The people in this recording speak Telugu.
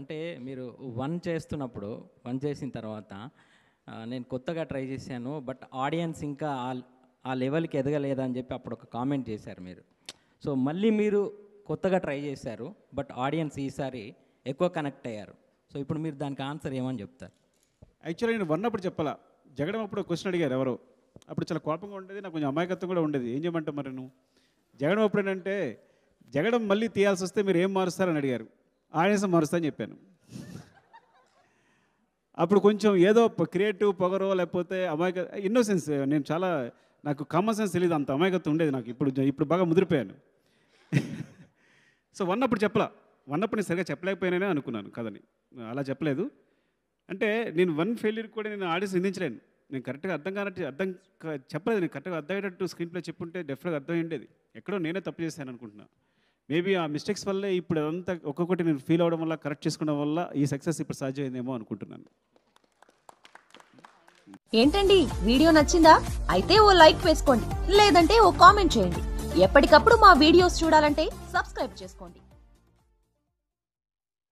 అంటే మీరు వన్ చేస్తున్నప్పుడు వన్ చేసిన తర్వాత నేను కొత్తగా ట్రై చేశాను బట్ ఆడియన్స్ ఇంకా ఆ- లెవెల్కి ఎదగలేదని చెప్పి అప్పుడు ఒక కామెంట్ చేశారు మీరు. సో మళ్ళీ మీరు కొత్తగా ట్రై చేశారు బట్ ఆడియన్స్ ఈసారి ఎక్కువ కనెక్ట్ అయ్యారు. సో ఇప్పుడు మీరు దానికి ఆన్సర్ ఏమని చెప్తారు? యాక్చువల్లీ నేను వన్ అప్పుడు చెప్పాలా? జగడం అప్పుడు క్వశ్చన్ అడిగారు ఎవరు. అప్పుడు చాలా కోపంగా ఉండేది నాకు కొంచెం అమాయకత్వం కూడా ఉండేది. ఏం చేయమంటావు మరి నువ్వు? జగడం అప్పుడు ఏంటంటే జగడం మళ్ళీ తీయాల్సి వస్తే మీరు ఏం మారుస్తారని అడిగారు. ఆడేసి మరుస్తా అని చెప్పాను. అప్పుడు కొంచెం ఏదో క్రియేటివ్ పొగరో లేకపోతే అమాయక ఇన్నోసెన్స్ నేను చాలా నాకు కామన్ సెన్స్ తెలియదు అంత అమాయకత్వం ఉండేది నాకు. ఇప్పుడు ఇప్పుడు బాగా ముదిరిపోయాను. సో వన్ అప్పుడు చెప్పలా. వన్ అప్పుడు నేను సరిగా చెప్పలేకపోయాననే అనుకున్నాను కదని అలా చెప్పలేదు. అంటే నేను వన్ ఫెయిల్యూర్ కూడా నేను ఆడియన్స్ నిందించలేను. నేను కరెక్ట్గా అర్థం కానట్టు అర్థం కా- చెప్పలేదు. నేను కరెక్ట్గా అర్థమయ్యేటట్టు స్క్రీన్ ప్లే చెప్పుంటే డెఫినెట్గా అర్థం ఉండేది ఎక్కడో నేనే తప్పు చేశాను అనుకుంటున్నాను మేబీ ఆ మిస్టేక్స్ వల్లే ఇప్పుడు అదంతా ఒక్కొక్కటి నేను ఫీల్ అవడం వల్ల కరెక్ట్ చేసుకోవడం వల్ల ఈ సక్సెస్ ఇప్పుడు సాధ్యమైందేమో అనుకుంటున్నాను. ఏంటండి? వీడియో నచ్చిందా? అయితే ఓ లైక్ వేసుకోండి. లేదంటే ఓ కామెంట్ చేయండి. ఎప్పటికప్పుడు మా వీడియోస్ చూడాలంటే సబ్స్క్రైబ్ చేసుకోండి.